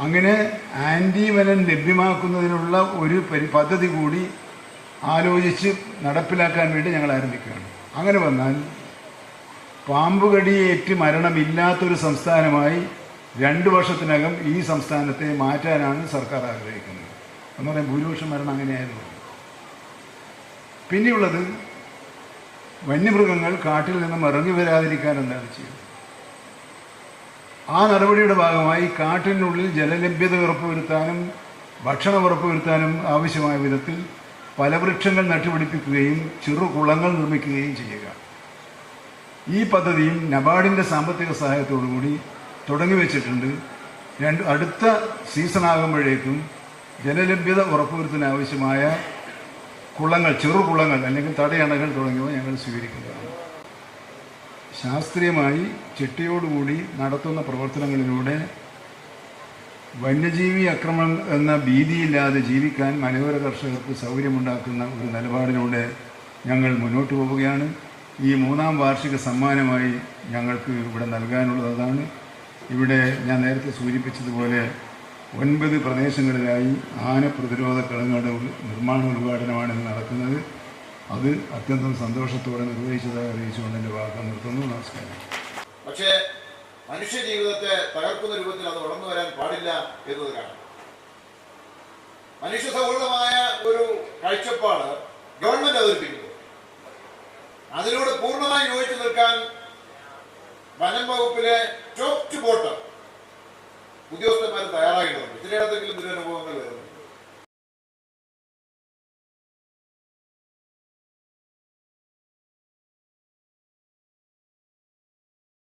അങ്ങനെ ആന്റി വനം ലഭ്യമാക്കുന്നതിനുള്ള ഒരു പരി പദ്ധതി കൂടി ആലോചിച്ച് നടപ്പിലാക്കാൻ വേണ്ടി ഞങ്ങൾ ആരംഭിക്കുകയാണ്. അങ്ങനെ വന്നാൽ പാമ്പുകടിയേറ്റ് മരണമില്ലാത്തൊരു സംസ്ഥാനമായി രണ്ട് വർഷത്തിനകം ഈ സംസ്ഥാനത്തെ മാറ്റാനാണ് സർക്കാർ ആഗ്രഹിക്കുന്നത്. എന്ന് പറയാൻ ഭൂരിപക്ഷം മരണം അങ്ങനെയായിരുന്നു. പിന്നെയുള്ളത് വന്യമൃഗങ്ങൾ കാട്ടിൽ നിന്നും ഇറങ്ങി വരാതിരിക്കാൻ എന്താണ് ചെയ്യുന്നത്? ആ നടപടിയുടെ ഭാഗമായി കാട്ടിനുള്ളിൽ ജലലഭ്യത ഉറപ്പുവരുത്താനും ഭക്ഷണം ഉറപ്പുവരുത്താനും ആവശ്യമായ വിധത്തിൽ ഫലവൃക്ഷങ്ങൾ നട്ടുപിടിപ്പിക്കുകയും ചെറു കുളങ്ങൾ നിർമ്മിക്കുകയും ചെയ്യുക. ഈ പദ്ധതിയും നബാർഡിന്റെ സാമ്പത്തിക സഹായത്തോടുകൂടി തുടങ്ങി വെച്ചിട്ടുണ്ട്. രണ്ട് അടുത്ത സീസൺ ആകുമ്പോഴേക്കും ജലലഭ്യത ഉറപ്പുവരുത്താൻ ആവശ്യമായ കുളങ്ങൾ ചെറു കുളങ്ങൾ അല്ലെങ്കിൽ തടയണകൾ തുടങ്ങിയവ ഞങ്ങൾ സ്വീകരിക്കുന്നതാണ്. ശാസ്ത്രീയമായി ചിട്ടയോടുകൂടി നടത്തുന്ന പ്രവർത്തനങ്ങളിലൂടെ വന്യജീവി ആക്രമണം എന്ന ഭീതിയില്ലാതെ ജീവിക്കാൻ മലയോര കർഷകർക്ക് സൗകര്യമുണ്ടാക്കുന്ന ഒരു നിലപാടിലൂടെ ഞങ്ങൾ മുന്നോട്ട് പോവുകയാണ്. ഈ മൂന്നാം വാർഷിക സമ്മാനമായി ഞങ്ങൾക്ക് ഇവിടെ നൽകാനുള്ളതാണ് ഇവിടെ ഞാൻ നേരത്തെ സൂചിപ്പിച്ചതുപോലെ ഒൻപത് പ്രദേശങ്ങളിലായി ആന പ്രതിരോധ കളങ്ങളുടെ നിർമ്മാണ ഉദ്ഘാടനമാണ് നടക്കുന്നത്. അത് അത്യന്തം സന്തോഷത്തോടെ നിർവഹിച്ചതായി അറിയിച്ചുകൊണ്ട് എന്റെ വാക്ക് നിർത്തുന്നു. നമസ്കാരം. പക്ഷേ മനുഷ്യ ജീവിതത്തെ തകർക്കുന്ന രൂപത്തിൽ അത് വളർന്നു വരാൻ പാടില്ല എന്നതിനാണ് മനുഷ്യ സൗഹൃദമായ ഒരു കാഴ്ചപ്പാട് ഗവൺമെന്റ് അവതരിപ്പിക്കുന്നത് അതിനോട് പൂർണമായി യോജിച്ചു നിൽക്കാൻ വനം വകുപ്പിലെ ടോപ്പ് ടു ബോട്ടം ഉദ്യോഗസ്ഥന്മാർ തയ്യാറായിട്ടുണ്ട്. ചിലയിടത്തെങ്കിലും ദുരനുഭവങ്ങൾ